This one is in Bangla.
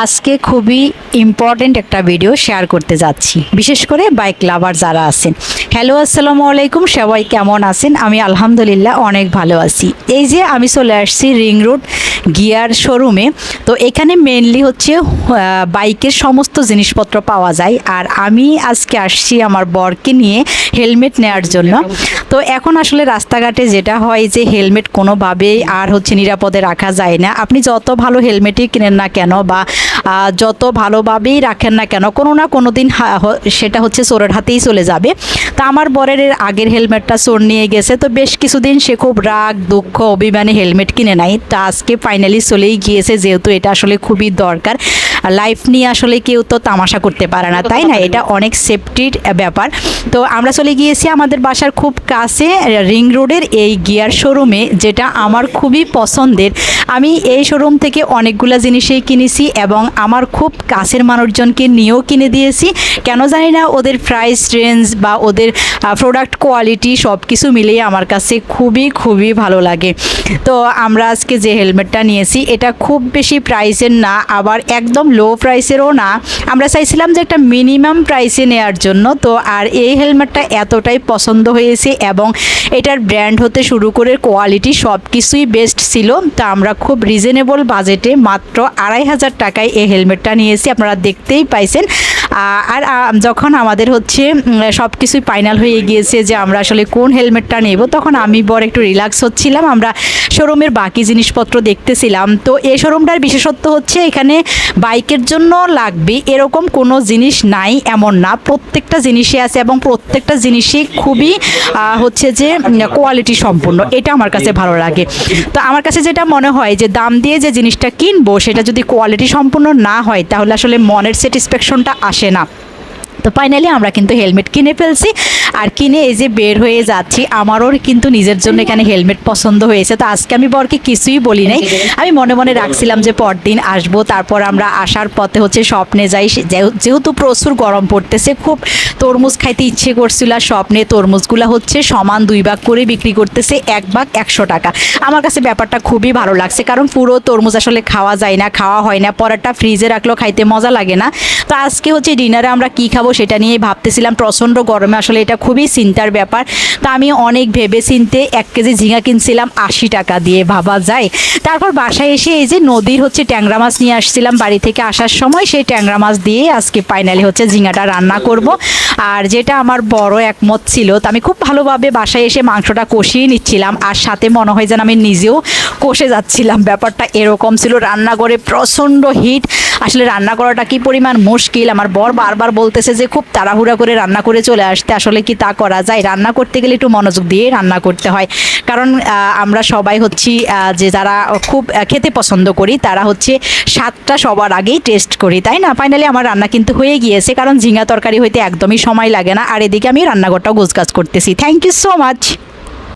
আজকে খুবই ইম্পর্ট্যান্ট একটা ভিডিও শেয়ার করতে যাচ্ছি। বিশেষ করে বাইক লাভার যারা আছেন। হ্যালো আসসালামু আলাইকুম, সবাই কেমন আছেন? আমি আলহামদুলিল্লাহ অনেক ভালো আছি। এই যে আমি চলে আসছি রিং রোড গিয়ার শোরুমে তো এখানে মেনলি হচ্ছে বাইকের সমস্ত জিনিসপত্র পাওয়া যায়। আর আমি আজকে আসছি আমার বরকে নিয়ে হেলমেট নেওয়ার জন্য। তো এখন আসলে রাস্তাঘাটে যেটা হয় যে হেলমেট কোনোভাবেই আর হচ্ছে নিরাপদে রাখা যায় না। আপনি যত ভালো হেলমেটই কিনেন না কেন বা যত ভালোভাবেই রাখেন না কেন, কোনো না কোনো দিন সেটা হচ্ছে চোরের হাতেই চলে যাবে। তা আমার বরের আগের হেলমেটটা চোর নিয়ে গেছে, তো বেশ কিছুদিন সে খুব রাগ, দুঃখ, অভিমানে হেলমেট কিনে নাই। তা আজকে ফাইনালি চলেই গিয়েছে, যেহেতু এটা আসলে খুবই দরকার। লাইফ নিয়ে আসলে কেউ তো তামাশা করতে পারে না, তাই না? এটা অনেক সেফটির ব্যাপার। তো আমরা চলে গিয়েছি আমাদের বাসার খুব কাছে রিং রোডের এই গিয়ার শোরুমে যেটা আমার খুবই পছন্দের। আমি এই শোরুম থেকে অনেকগুলো জিনিসই কিনেছি এবং আমার খুব কাছের মানুষজনকে নিয়েও কিনে দিয়েছি। কেন জানি না, ওদের প্রাইস রেঞ্জ বা ওদের প্রোডাক্ট কোয়ালিটি সব কিছু মিলিয়ে আমার কাছে খুবই খুবই ভালো লাগে। তো আমরা আজকে যে হেলমেটটা নিয়েছি, এটা খুব বেশি প্রাইসের না, আবার একদম লো প্রাইসেরও না। আমরা চাইছিলাম যে একটা মিনিমাম প্রাইসে নেওয়ার জন্য। তো আর এই হেলমেটটা এতটাই পছন্দ হয়েছে এবং এটার ব্র্যান্ড হতে শুরু করে কোয়ালিটি সব কিছুই বেস্ট ছিল। তা আমরা খুব রিজনেবল বাজেটে মাত্র আড়াই হাজার টাকায় এই হেলমেটটা নিয়েছি। আপনারা দেখতেই পাইছেন। আর যখন আমাদের হচ্ছে সব কিছুই ফাইনাল হয়ে গিয়েছে যে আমরা আসলে কোন হেলমেটটা নেব, তখন আমি বর একটু রিল্যাক্স হচ্ছিলাম। আমরা শোরুমের বাকি জিনিসপত্র দেখতেছিলাম। তো এই শোরুমটার বিশেষত্ব হচ্ছে এখানে বাইকের জন্য লাগবে এরকম কোনো জিনিস নাই, এমন না। প্রত্যেকটা জিনিসই আছে এবং প্রত্যেকটা জিনিসই খুবই হচ্ছে যে কোয়ালিটি সম্পূর্ণ। এটা আমার কাছে ভালো লাগে। তো আমার কাছে যেটা মনে হয় যে দাম দিয়ে যে জিনিসটা কিনবো, সেটা যদি কোয়ালিটি সম্পূর্ণ না হয়, তাহলে আসলে মনের স্যাটিসফ্যাকশনটা আসে না তো ফাইনালি আমরা কিন্তু হেলমেট কিনে ফেলছি। আর কিনে এই যে বের হয়ে যাচ্ছি, আমারও কিন্তু নিজের জন্য এখানে হেলমেট পছন্দ হয়েছে। তো আজকে আমি বরকে কিছুই বলি নাই। আমি মনে মনে রাখছিলাম যে পরদিন আসব, তারপর আমরা আসার পথে হচ্ছে স্বপ্নে যাই। যেহেতু প্রচুর গরম পড়তেছে, খুব তরমুজ খাইতে ইচ্ছে করছিল। আর স্বপ্নে তরমুজগুলো হচ্ছে সমান দুই ভাগ করে বিক্রি করতেছে, এক ভাগ একশো টাকা। আমার কাছে ব্যাপারটা খুবই ভালো লাগছে, কারণ পুরো তরমুজ আসলে খাওয়া যায় না, খাওয়া হয় না। পরেরটা ফ্রিজে রাখলেও খাইতে মজা লাগে না। তো আজকে হচ্ছে ডিনারে আমরা কী খাব সেটা নিয়ে ভাবতেছিলাম। প্রচণ্ড গরমে আসলে এটা খুবই চিন্তার ব্যাপার। তো আমি অনেক ভেবে চিনতে এক কেজি ঝিঙা কিনছিলাম, আশি টাকা দিয়ে, ভাবা যায়। তারপর বাসায় এসে এই যে নদীর হচ্ছে ট্যাংরা মাছ নিয়ে আসছিলাম বাড়ি থেকে আসার সময়, সেই ট্যাংরা মাছ দিয়ে আজকে ফাইনালি হচ্ছে ঝিঙাটা রান্না করব। আর যেটা আমার বড় একমত ছিল, তো আমি খুব ভালোভাবে বাসায় এসে মাংসটা কষিয়ে নিচ্ছিলাম। আর সাথে মনে হয় যেন আমি নিজেও কষে যাচ্ছিলাম। ব্যাপারটা এরকম ছিল, রান্নাঘরে প্রচণ্ড হিট আসলে রান্না করাটা কি পরিমাণ মুশকিল? আমার বর বারবার বলতেছে যে খুব তাড়াহুড়া করে রান্না করে চলে আসতে। আসলে কি তা করা যায়? রান্না করতে গেলে একটু মনোযোগ দিয়ে রান্না করতে হয়। কারণ আমরা সবাই হচ্ছি যে যারা খুব খেতে পছন্দ করি, তারা হচ্ছে স্বাদটা সবার আগেই টেস্ট করি, তাই না? ফাইনালি আমার রান্না কিন্তু হয়ে গিয়েছে, কারণ ঝিঙা তরকারি হইতে একদমই সময় লাগে না। আর এদিকে আমি রান্নাঘরটাও গোছগাছ করতেছি। Thank you so much